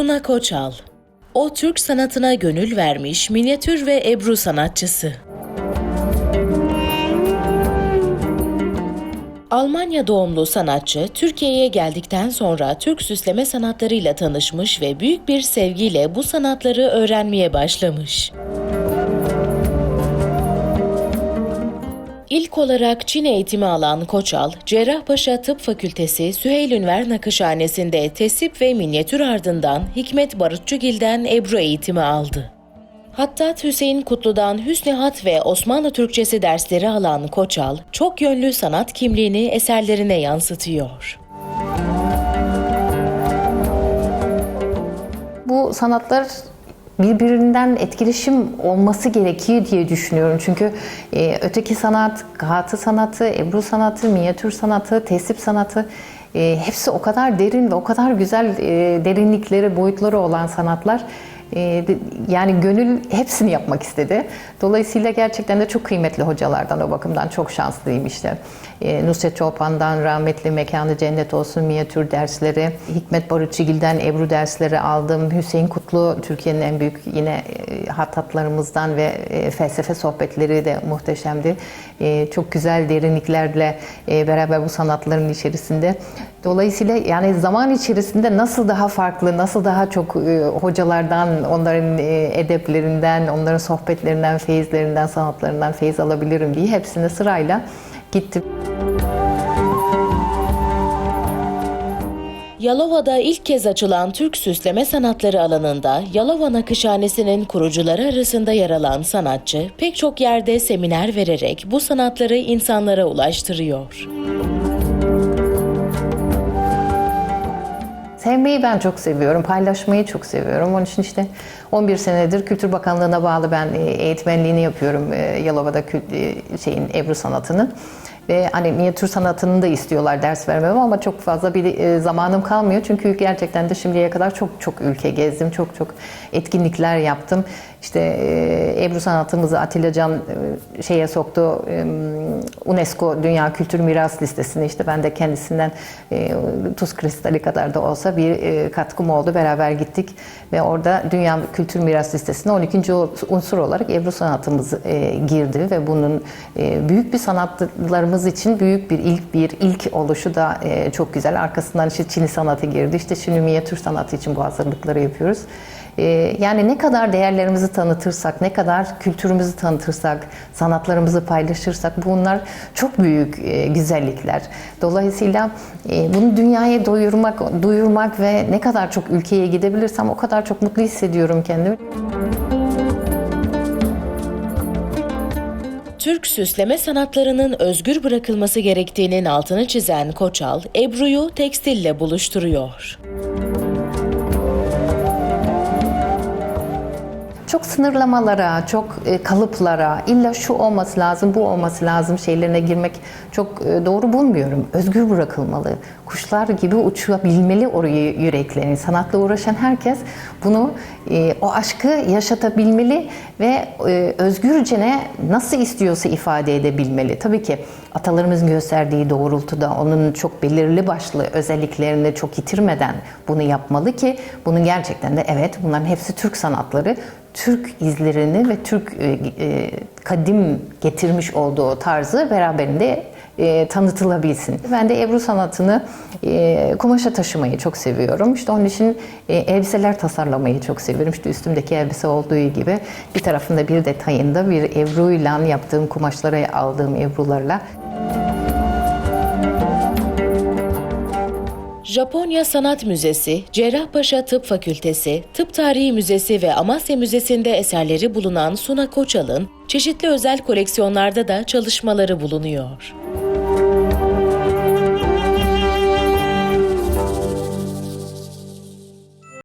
Suna Koçal. O Türk sanatına gönül vermiş minyatür ve ebru sanatçısı. Almanya doğumlu sanatçı Türkiye'ye geldikten sonra Türk süsleme sanatlarıyla tanışmış ve büyük bir sevgiyle bu sanatları öğrenmeye başlamış. İlk olarak Çin eğitimi alan Koçal, Cerrahpaşa Tıp Fakültesi Süheyl Ünver Nakışhanesi'nde tesip ve minyatür ardından Hikmet Barutçugil'den Ebru eğitimi aldı. Hattat Hüseyin Kutlu'dan Hüsnü Hat ve Osmanlı Türkçesi dersleri alan Koçal, çok yönlü sanat kimliğini eserlerine yansıtıyor. Bu sanatlar birbirinden etkileşim olması gerekiyor diye düşünüyorum. Çünkü e, öteki sanat, kağıtı sanatı, ebru sanatı, minyatür sanatı, tesip sanatı e, hepsi o kadar derin ve o kadar güzel e, derinlikleri, boyutları olan sanatlar. E, yani gönül hepsini yapmak istedi. Dolayısıyla gerçekten de çok kıymetli hocalardan o bakımdan çok şanslıyım işte. E, Nusret Çolpan'dan rahmetli mekanı cennet olsun minyatür dersleri, Hikmet Barutçugil'den Ebru dersleri aldım. Hüseyin Kutlu Türkiye'nin en büyük yine e, hattatlarımızdan ve e, felsefe sohbetleri de muhteşemdi. E, çok güzel derinliklerle beraber bu sanatların içerisinde. Dolayısıyla yani zaman içerisinde nasıl daha farklı, nasıl daha çok hocalardan, onların e, edeplerinden, onların sohbetlerinden, feyizlerinden, sanatlarından feyiz alabilirim diye hepsine sırayla gittim. Yalova'da ilk kez açılan Türk süsleme sanatları alanında Yalova Nakışhanesi'nin kurucuları arasında yer alan sanatçı pek çok yerde seminer vererek bu sanatları insanlara ulaştırıyor. Sevmeyi ben çok seviyorum, paylaşmayı çok seviyorum. Onun için işte 11 senedir Kültür Bakanlığı'na bağlı ben e, eğitmenliğini yapıyorum e, Yalova'da e, şeyin Ebru sanatının. Ve hani minyatür sanatını da istiyorlar ders vermemi ama çok fazla bir e, zamanım kalmıyor. Çünkü gerçekten de şimdiye kadar çok çok ülke gezdim, çok çok etkinlikler yaptım. İşte e, Ebru sanatımızı Atilla Can e, şeye soktu, e, UNESCO Dünya Kültür Miras listesine işte ben de kendisinden tuz kristali kadar da olsa bir katkım oldu. Beraber gittik ve orada Dünya Kültür Miras listesine 12. unsur olarak Ebru sanatımız girdi ve bunun büyük bir sanatlarımız için büyük bir ilk bir ilk oluşu da çok güzel. Arkasından işte Çin'i sanatı girdi. İşte şimdi minyatür sanatı için bu hazırlıkları yapıyoruz. Ee, Yani ne kadar değerlerimizi tanıtırsak, ne kadar kültürümüzü tanıtırsak, sanatlarımızı paylaşırsak bunlar çok büyük e, güzellikler. Dolayısıyla e, bunu dünyaya doyurmak, duyurmak ve ne kadar çok ülkeye gidebilirsem o kadar çok mutlu hissediyorum kendimi. Türk süsleme sanatlarının özgür bırakılması gerektiğinin altını çizen Koçal, Ebru'yu tekstille buluşturuyor. Çok sınırlamalara, çok e, kalıplara, illa şu olması lazım, bu olması lazım şeylerine girmek çok e, doğru bulmuyorum. Özgür bırakılmalı. Kuşlar gibi uçabilmeli orayı yüreklerini. Sanatla uğraşan herkes bunu, e, o aşkı yaşatabilmeli ve e, özgürce ne nasıl istiyorsa ifade edebilmeli. Tabii ki atalarımızın gösterdiği doğrultuda onun çok belirli başlı özelliklerini çok yitirmeden bunu yapmalı ki bunun gerçekten de evet bunların hepsi Türk sanatları. Türk izlerini ve Türk e, e, kadim getirmiş olduğu tarzı beraberinde e, tanıtılabilsin. Ben de Ebru sanatını kumaşa taşımayı çok seviyorum. İşte onun için elbiseler tasarlamayı çok seviyorum. İşte üstümdeki elbise olduğu gibi bir tarafında bir detayında bir Ebru'yla yaptığım kumaşlara aldığım Ebru'larla Japonya Sanat Müzesi, Cerrahpaşa Tıp Fakültesi, Tıp Tarihi Müzesi ve Amasya Müzesi'nde eserleri bulunan Suna Koçal'ın çeşitli özel koleksiyonlarda da çalışmaları bulunuyor.